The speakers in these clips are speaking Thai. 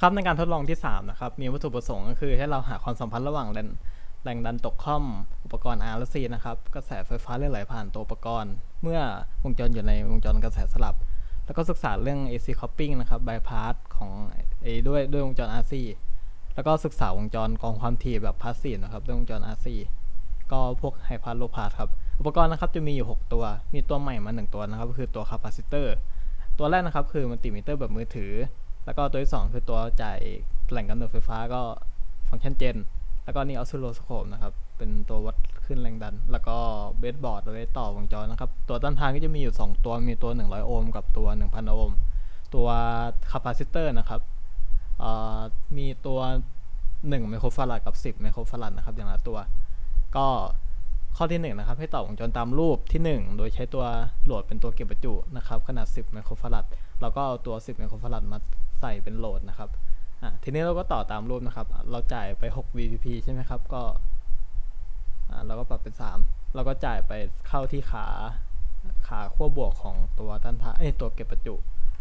ครับในการทดลองที่ 3 นะครับ มีวัตถุประสงค์ก็คือให้เราหาความสัมพันธ์ระหว่างแรงแรงดันตกค่อม อุปกรณ์ R และ C นะครับกระแสไฟฟ้าเลื่อนไหลผ่านตัวอุปกรณ์ เมื่อวงจรอยู่ในวงจรกระแสสลับ แล้วก็ศึกษาเรื่อง AC coupling นะครับ bypass ของไอ้ด้วยด้วยวงจร RC แล้วก็ศึกษาวงจรกองความถี่แบบพาสซีฟนะครับด้วยวงจร RC ก็พวกไฮพาสโลพาสครับ อุปกรณ์นะครับจะมีอยู่ 6 ตัว มีตัวใหม่มา 1 ตัวนะครับก็คือตัวคาปาซิเตอร์ตัวแรกนะครับคือมัลติมิเตอร์แบบมือถือ แล้วก็ตัวที่ 2 คือตัวจ่ายแหล่งกำเนิดไฟฟ้าก็ฟังก์ชันเจน แล้วก็นี่ออสซิลโลสโคปนะครับ เป็นตัววัดขึ้นแรงดัน แล้วก็เบสบอร์ดไว้ต่อวงจรนะครับ ตัวต้านทานก็จะมีอยู่ 2 ตัว มีตัว 100 โอห์มกับตัว 1,000 โอห์ม ตัวคาปาซิเตอร์นะครับ มีตัว 1 ไมโครฟาราดกับ 10 ไมโครฟาราดนะครับ อย่างละตัว ก็ข้อที่1นะครับให้ต่อวงจรตามรูปที่ 1 โดยใช้ตัวโหลดเป็นตัวเก็บประจุนะครับขนาด 10 ไมโครฟาราดเราก็เอาตัว 10 ไมโครฟาราดมา ใส่เป็นโหลดนะครับอะทีนี้เราก็ต่อตามรูปนะครับ เราจ่ายไป 6 VPP ใช่ไหมครับ ก็อ่าเราก็ปรับเป็น 3 เราก็จ่ายไปเข้าที่ขาขาขั้วบวกของตัวต้านทานเอ้ตัวเก็บประจุ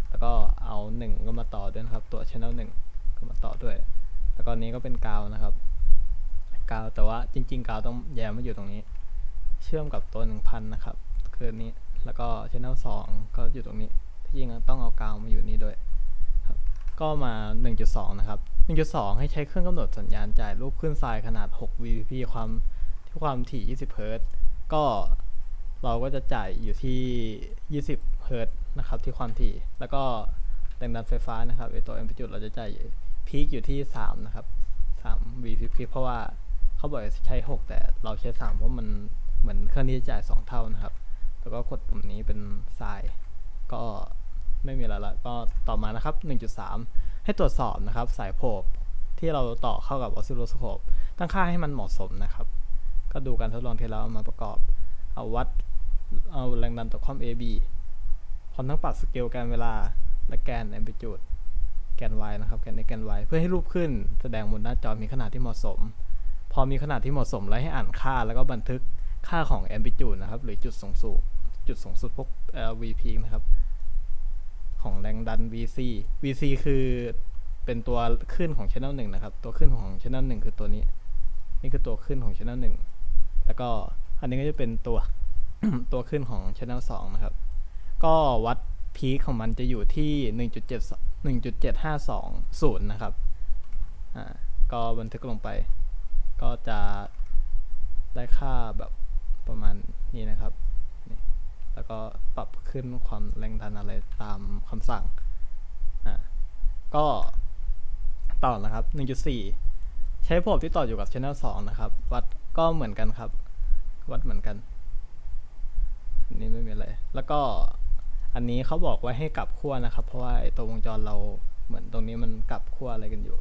แล้วก็เอา 1 ก็มาต่อด้วยนะครับ ตัว channel 1 ก็มาต่อด้วย แล้วก็นี้ก็เป็นกาวนะครับกาวแต่ว่าจริง ๆ กาวต้องแยมมาอยู่ตรงนี้ เชื่อมกับตัว 1000 นะครับ คือนี้แล้วก็ channel 2 ก็อยู่ตรงนี้ที่จริงต้องเอากาวมาอยู่นี่ด้วย ก็มา 1.2 นะครับ 1.2 ให้ใช้เครื่องกำหนดสัญญาณจ่ายรูปขึ้นทรายขนาด 6 VPP ความที่ความถี่ 20เฮิรตซ์ก็เราก็จะจ่ายอยู่ที่ 20เฮิรตซ์นะครับ ที่ความถี่ แล้วก็แรงดันไฟฟ้านะครับไอตัว amplitude เราจะจ่ายพีคอยู่ที่ 3 นะครับ 3 VPP เพราะว่าเขาบอกใช้ 6 แต่เราใช้ 3 เพราะมันเหมือนเครื่องที่จะจ่าย 2 เท่านะครับ แล้วก็กดปุ่มนี้เป็นทรายก็ ไม่มีอะไรละก็ต่อมานะครับ 1.3 ให้ตรวจสอบนะครับ สายโพบที่เราต่อเข้ากับออสซิลโลสโคปตั้งค่าให้มันเหมาะสมนะครับ ก็ดูการทดลองที่เราเอามาประกอบ เอาวัดเอาแรงดันต่อความ AB พร้อมทั้งปรับสเกลแกนเวลาและแกน amplitude แกน y นะครับแกน x แกน y เพื่อให้รูปขึ้นแสดงบนหน้าจอมีขนาดที่เหมาะสม พอมีขนาดที่เหมาะสมแล้วให้อ่านค่าแล้วก็บันทึกค่าของ amplitude นะครับ หรือจุดสูงสุดจุดสูงสุดพวก LVP นะครับ ของแรงดัน VC VC คือเป็นตัวขึ้นของ channel 1 นะครับ ตัวขึ้นของ channel 1 คือตัวนี้ นี่คือตัวขึ้นของ channel 1 แล้วก็อันนี้ก็จะเป็นตัวตัวขึ้นของ channel 2 นะครับ ก็วัดพีคของมันจะอยู่ที่ 1.7 1.7520 นะครับ อ่า ก็บันทึกลงไป ก็จะได้ค่าแบบประมาณนี้นะครับ แล้วก็ปรับขึ้นความแรงดันอะไรตามคำสั่งอ่าก็ต่อนะครับ 1.4 ใช้โพบที่ต่ออยู่กับ channel 2 นะครับ วัดก็เหมือนกันครับ วัดเหมือนกันอันนี้ไม่มีอะไร แล้วก็อันนี้เขาบอกไว้ให้กลับขั้วนะครับ เพราะว่าไอ้ตัววงจรเราเหมือนตรงนี้มันกลับขั้วอะไรกันอยู่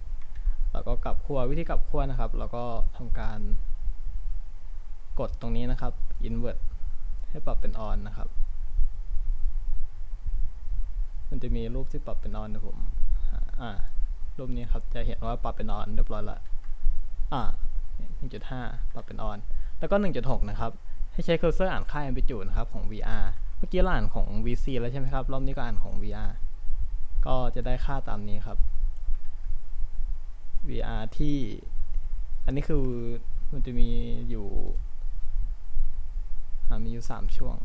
แล้วก็กลับขั้ววิธีกลับขั้วนะครับ แล้วก็ทำการกดตรงนี้นะครับ invert ให้ปรับเป็น on นนะครับ มันจะมีรูปที่ปรับเป็น on นนะผม อ่า รูปนี้ครับจะเห็นว่าปรับเป็น on เรียบร้อยละ อ่า 1.5 ปรับเป็น on แล้วก็ 1.6 นะครับ ให้ใช้เคอร์เซอร์อ่านค่า amplitude นะครับของ VR เมื่อกี้เราอ่านของ VC แล้วใช่ไหมครับ รอบนี้ก็อ่านของ VR ก็จะได้ค่าตามนี้ครับ VR ที่ อันนี้คือมันจะมีอยู่ มีอยู่สามช่วง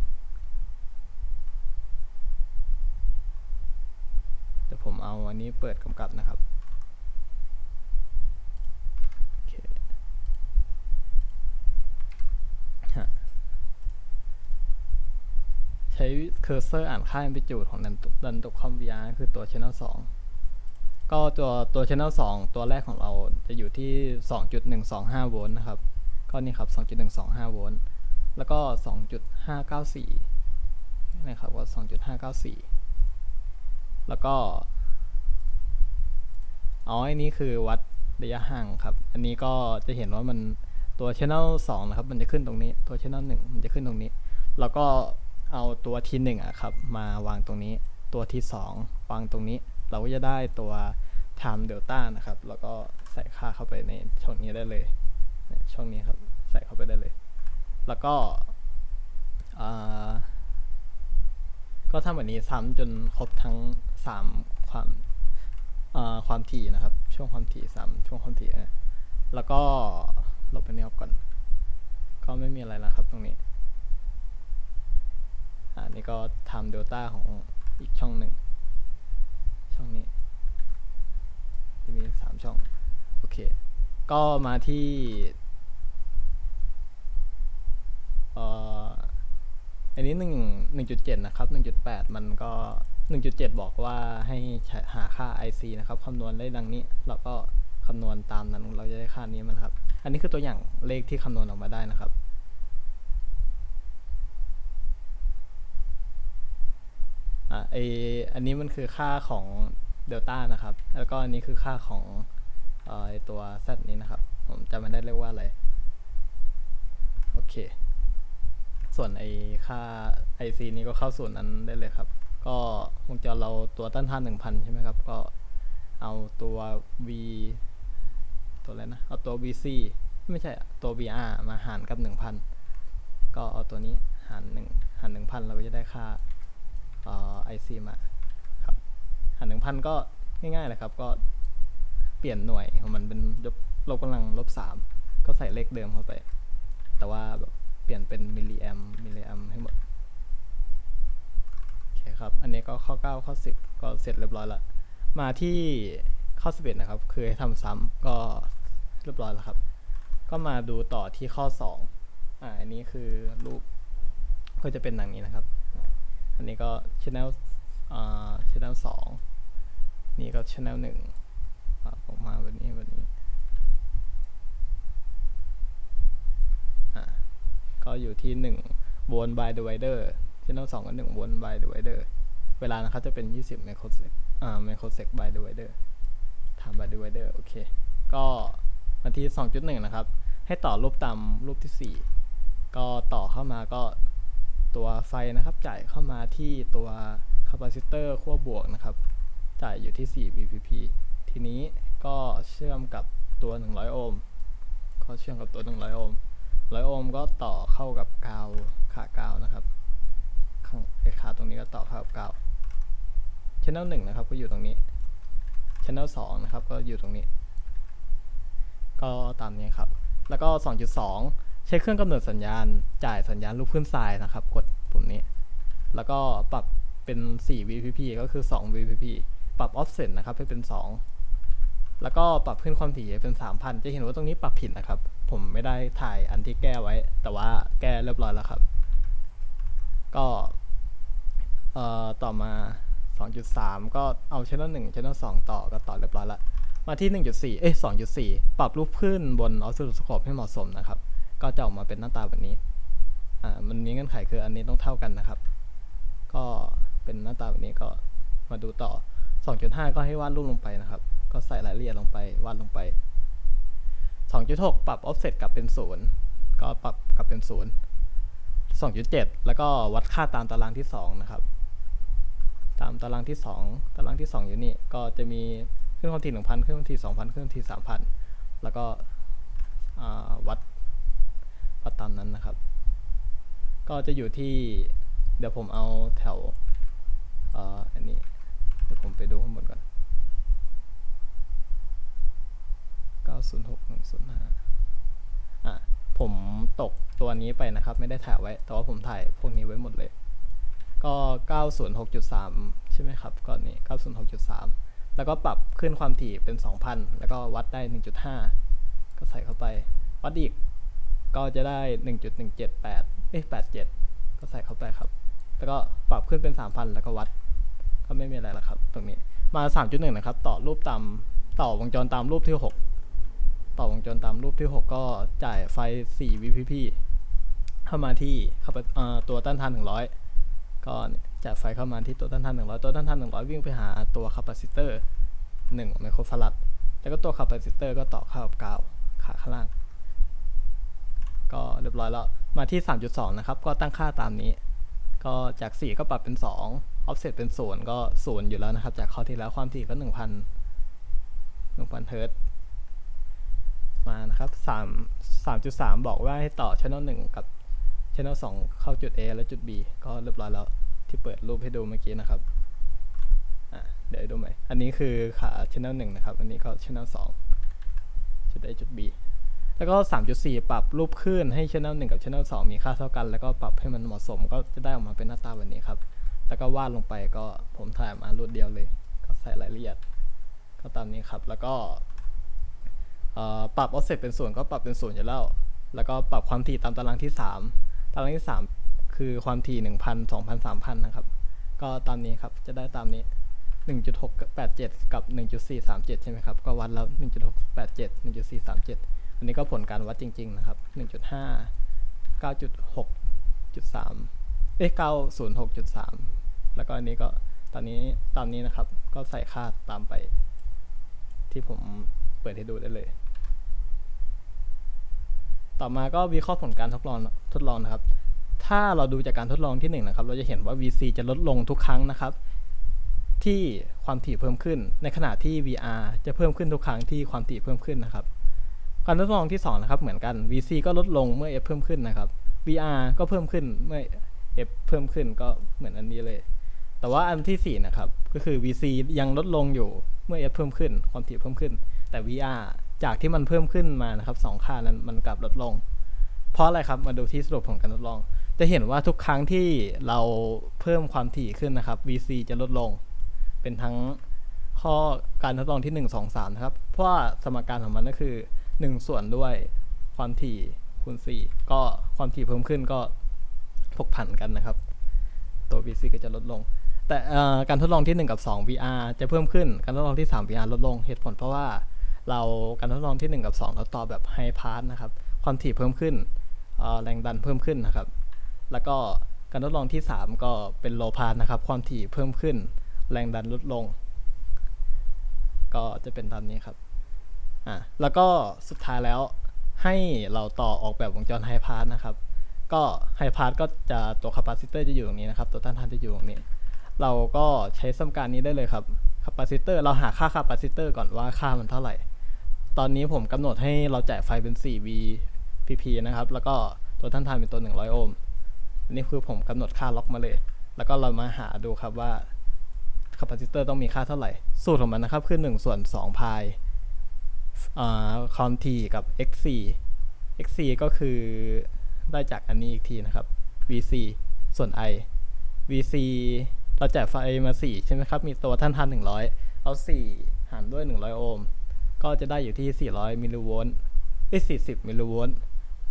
เดี๋ยวผมเอาอันนี้เปิดกำกับนะครับใช้เคอร์เซอร์อ่านค่า amplitude ของดันดันตกคอม VR คือตัว channel 2 ก็ตัวตัว channel 2 ตัวแรกของเราจะอยู่ที่ 2.125 โวลต์นะครับ ก็นี่ครับ 2.125 โวลต์ แล้วก็ 2.594 นะครับก็2.594 แล้วก็ อ๋อ อันนี้คือวัดระยะห่างครับ อันนี้ก็จะเห็นว่ามันตัว channel 2 นะครับ มันจะขึ้นตรงนี้ ตัว channel 1 มันจะขึ้นตรงนี้ แล้วก็เอาตัวทีหนึ่งอะครับ มาวางตรงนี้ ตัวที่2วางตรงนี้ เราก็จะได้ตัว time delta นะครับ แล้วก็ใส่ค่าเข้าไปในช่องนี้ได้เลย ช่องนี้ครับ ใส่เข้าไปได้เลย แล้วก็ก็ทำแบบนี้ซ้ำจนครบทั้ง3ความความถี่นะครับ ช่วงความถี่สามช่วงความถี่แล้วก็ลบไปนี้ออกก่อน ก็ไม่มีอะไรแล้วครับตรงนี้อ่านี่ก็ time delta ของอีกช่องหนึ่ง ช่องนี้จะมีสามช่อง โอเค ก็มาที่ อันนี้หนึ่งหนึ่งจุดเจ็ดนะครับหนึ่งจุดแปดมันก็หนึ่งจุดเจ็ดบอกว่าให้หาค่า IC นะครับคำนวณได้ดังนี้ แล้วก็คำนวณตามนั้นเราจะได้ค่านี้มันครับ อันนี้คือตัวอย่างเลขที่คำนวณออกมาได้นะครับอะไออันนี้มันคือค่าของเดลต้านะครับ แล้วก็อันนี้คือค่าของเอ่อไอตัว z นี้นะครับ ผมจำไม่ได้เรียกว่าอะไร โอเค ส่วนไอค่า IC นี้ก็เข้าส่วนนั้นได้เลยครับ ก็วงจรเราตัวต้านทาน1,000 ใช่ไหมครับ ก็เอาตัว V ตัวอะไรนะ เอาตัว VC ไม่ใช่ตัว VR มาหารกับ 1,000 ก็เอาตัวนี้หาร1หาร1,000 เราก็จะได้ค่าเอ่อ IC มาครับหารหนึ่งพันก็ง่ายๆเลยครับ ก็เปลี่ยนหน่วยของมันเป็นลบลบกำลังลบสามก็ใส่เลขเดิมเข้าไป แต่ว่าแบบ เปลี่ยนเป็นมิลลิแอมมิลลิแอมให้หมด โอเคครับ อันนี้ก็ข้อ 9 ข้อ 10 ก็เสร็จเรียบร้อยละ มาที่ข้อ 11 นะครับ คือให้ทำซ้ำก็เรียบร้อยแล้วครับ ก็มาดูต่อที่ข้อ 2 อ่า อันนี้คือรูปก็จะเป็นหนังนี้นะครับ อันนี้ก็ channel อ่า channel นี่ก็ช่องหนึ่ง ก็อยู่ที่หนึ่งวน by divider channel สองก็หนึ่งวน by divider เวลานะครับจะเป็น 20 microsec อ่า microsec by divider time by divider โอเค ก็มาที่ 2.1 นะครับ ให้ต่อรูปตามรูปที่ 4 ก็ต่อเข้ามาก็ตัวไฟนะครับ จ่ายเข้ามาที่ตัวคาปาซิเตอร์ขั้วบวกนะครับ จ่ายอยู่ที่4 VPP ทีนี้ก็เชื่อมกับตัว 100 โอห์มก็เชื่อมกับตัว 100 โอห์ม 100โอห์มก็ต่อเข้ากับกาวขากาวนะครับข้างไอขาตรงนี้ก็ต่อเข้ากับกาว channel 1นะครับก็อยู่ตรงนี้ channel 2นะครับก็อยู่ตรงนี้ ก็ตามนี้ครับ แล้วก็ 2.2 ใช้เครื่องกำเนิดสัญญาณจ่ายสัญญาณลูกขึ้นทรายนะครับ กดปุ่มนี้ แล้วก็ปรับเป็น 4 VPP ก็คือ 2 VPP ปรับ offset นะครับให้เป็น 2 แล้วก็ปรับขึ้นความถี่เป็น 3,000 จะเห็นว่าตรงนี้ปรับผิดนะครับ ผมไม่ได้ถ่ายอันที่แก้ไว้ แต่ว่าแก้เรียบร้อยแล้วครับ ก็เอ่อต่อมา 2.3 ก็เอา channel 1 channel 2 ต่อก็ต่อเรียบร้อยล้วมาที่ 1.4 เอ้ย2.4 ปรับรูปขึ้นบนออสซิลสโคปให้เหมาะสมนะครับ ก็จะออกมาเป็นหน้าตาแบบนี้ อ่า มันมีเงื่อนไขคืออันนี้ต้องเท่ากันนะครับ ก็เป็นหน้าตาแบบนี้ก็มาดูต่อ 2.5 ก็ให้วาดรูปลงไปนะครับ ก็ใส่รายละเอียดลงไป วาดลงไป 2.6 ปรับ offset กลับเป็น 0 ก็ปรับกลับเป็น 0 2.7 แล้วก็วัดค่าตามตารางที่ 2 นะครับ ตามตารางที่ 2 ตารางที่ 2 อยู่นี่ ก็จะมีเครื่องความถี่1,000เครื่องความถี่2,000เครื่องความถี่3,000 แล้วก็วัดวัดตามนั้นนะครับ ก็จะอยู่ที่เดี๋ยวผมเอาแถวออันนี้ เดี๋ยวผมไปดูข้างบนก่อน 906105อะผมตกตัวนี้ไปนะครับ ไม่ได้ถ่ายไว้ แต่ว่าผมถ่ายพวกนี้ไว้หมดเลย ก็ 906.3 ใช่ไหมครับก็นี่906.3 แล้วก็ปรับขึ้นความถี่เป็น 2,000 แล้วก็วัดได้ 1.5 ก็ใส่เข้าไป วัดอีกก็จะได้ 1.178เอ้ย87 ก็ใส่เข้าไปครับ แล้วก็ปรับขึ้นเป็น 3,000 แล้วก็วัด ก็ไม่มีอะไรแล้วครับ ตรงนี้ มา 3.1 นะครับ ต่อรูปตามต่อวงจรตามรูปที่ 6 ต่อวงจรตามรูปที่ 6 ก็จ่ายไฟ 4 VPP เข้ามาที่เข้าไปตัวต้านทาน 100 ก็จ่ายไฟเข้ามาที่ตัวต้านทาน 100 ตัวต้านทาน 100 วิ่งไปหาตัวคาปาซิเตอร์1ไมโครฟารัดแล้วก็ตัวคาปาซิเตอร์ก็ต่อเข้ากับกาวขาข้างล่าง ก็เรียบร้อยแล้ว มาที่ 3.2 นะครับ ก็ตั้งค่าตามนี้ ก็จาก 4 ก็ปรับเป็น 2 offset เป็น 0 ก็ 0 อยู่แล้วนะครับ จากข้อที่แล้วความถี่ก็ 1,000 1,000เฮิรตซ์ มานะครับ3 3.3 บอกว่าให้ต่อ channel 1 กับ channel 2 เข้าจุด A และจุด B ก็เรียบร้อยแล้วที่เปิดรูปให้ดูเมื่อกี้นะครับเดี๋ยวดูใหม่ อันนี้คือขา channel หนึ่งนะครับ อันนี้ก็ channel สองจุด A จุด B แล้วก็ 3.4 ปรับรูปคลื่นให้ channel 1 กับ channel 2 มีค่าเท่ากัน แล้วก็ปรับให้มันเหมาะสม ก็จะได้ออกมาเป็นหน้าตาแบบนี้ครับ แล้วก็วาดลงไปก็ผมถ่ายมารวดเดียวเลย ก็ใส่รายละเอียด ก็ตามนี้ครับ แล้วก็ ปรับ offset เป็นศูนย์ก็ปรับเป็นศูนย์อยู่แล้ว แล้วก็ปรับความถี่ตามตารางที่ 3 ตารางที่ 3 คือความถี่ 1,000 2,000 3,000 นะครับ ก็ตามนี้ครับ จะได้ตามนี้ 1.687 กับ 1.437 ใช่ไหมครับ ก็วัดแล้ว 1.687 1.437 อันนี้ก็ผลการวัดจริง ๆ นะครับ 1.5 9.6.3 เอ้ย906.3 แล้วก็อันนี้ก็ตอนนี้ตามนี้นะครับ ก็ใส่ค่าตามไป ที่ผมเปิดให้ดูได้เลย ต่อมาก็วิเคราะห์ผลการทดลองทดลองนะครับ ถ้าเราดูจากการทดลองที่หนึ่งนะครับ เราจะเห็นว่า VC จะลดลงทุกครั้งนะครับ ที่ความถี่เพิ่มขึ้น ในขณะที่ VR จะเพิ่มขึ้นทุกครั้งที่ความถี่เพิ่มขึ้นนะครับ การทดลองที่2นะครับเหมือนกัน VC ก็ลดลงเมื่อ F เพิ่มขึ้นนะครับ VR ก็เพิ่มขึ้นเมื่อ F เพิ่มขึ้นก็เหมือนอันนี้เลย แต่ว่าอันที่4นะครับก็คือ VC ยังลดลงอยู่เมื่อ F เพิ่มขึ้น ความถี่เพิ่มขึ้น แต่ VR จากที่มันเพิ่มขึ้นมานะครับสองค่านั้นมันกลับลดลง เพราะอะไรครับมาดูที่สรุปของการทดลอง จะเห็นว่าทุกครั้งที่เราเพิ่มความถี่ขึ้นนะครับ VC จะลดลง เป็นทั้งข้อการทดลองที่ 1 2 3 นะครับ เพราะว่าสมการของมันก็คือ 1 ส่วนด้วยความถี่คูณ 4 ก็ความถี่เพิ่มขึ้นก็ผกผันกันนะครับ ตัว VC ก็จะลดลง แต่การทดลองที่ 1 กับ 2 VR จะเพิ่มขึ้น การทดลองที่ 3 VR ลดลง เหตุผลเพราะว่า เราการทดลองที่ 1 กับ 2 เราต่อแบบไฮพาสนะครับ ความถี่เพิ่มขึ้นแรงดันเพิ่มขึ้นนะครับ แล้วก็การทดลองที่ 3 ก็เป็นโลพาสนะครับ ความถี่เพิ่มขึ้น แรงดันลดลง ก็จะเป็นตามนี้ครับอะแล้วก็สุดท้ายแล้วให้เราต่อออกแบบวงจรไฮพาสนะครับ ก็ไฮพาสก็จะตัวคาปาซิเตอร์จะอยู่ตรงนี้นะครับ ตัวต้านทานจะอยู่ตรงนี้ เราก็ใช้สมการนี้ได้เลยครับคาปาซิเตอร์เราหาค่าคาปาซิเตอร์ก่อนว่าค่ามันเท่าไหร่ ตอนนี้ผมกำหนดให้เราจ่ายไฟเป็น 4 V pp นะครับ แล้วก็ตัวต้านทานเป็นตัว 100 โอห์มอันนี้คือผมกำหนดค่าล็อกมาเลย แล้วก็เรามาหาดูครับว่าคาปาซิเตอร์ต้องมีค่าเท่าไหร่ สูตรของมันนะครับ คือ 1 ส่วน 2 พายความถี่กับ xc xc ก็คือได้จากอันนี้อีกทีนะครับ vc ส่วน i vc เราจ่ายไฟมา 4 ใช่ไหมครับ มีตัวท่านทาน100 เอา 4 หารด้วย 100 โอห์ม ก็จะได้อยู่ที่ 400 มิลลิโวลต์เอ้40 มิลลิโวลต์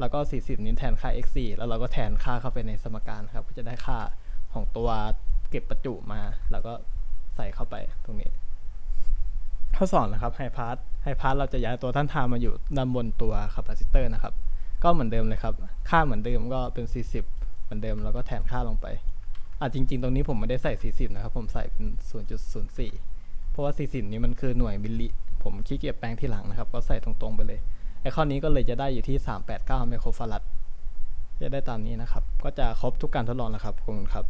แล้วก็ 40 นี้แทนค่า xc แล้วเราก็แทนค่าเข้าไปในสมการครับก็จะได้ค่าของตัวเก็บประจุมา แล้วก็ใส่เข้าไปตรงนี้ ข้อสอนนะครับไฮพาสไฮพาสเราจะย้ายตัวต้านทามาอยู่ด้านบนตัวคาปาซิเตอร์นะครับ ก็เหมือนเดิมเลยครับ ค่าเหมือนเดิมก็เป็น 40 เหมือนเดิม แล้วก็แทนค่าลงไปอะจริง ๆ ตรงนี้ผมไม่ได้ใส่ 40 นะครับ ผมใส่เป็น 0.04 เพราะว่า 40 นี้มันคือหน่วยมิลลิ ผมขี้เกียจแปลงที่หลังนะครับ ก็ใส่ตรงๆไปเลยไอข้อนี้ก็เลยจะได้อยู่ที่ 389 ไมโครฟารัดจะได้ตามนี้นะครับ ก็จะครบทุกการทดลองแล้วครับขอบคุณครับ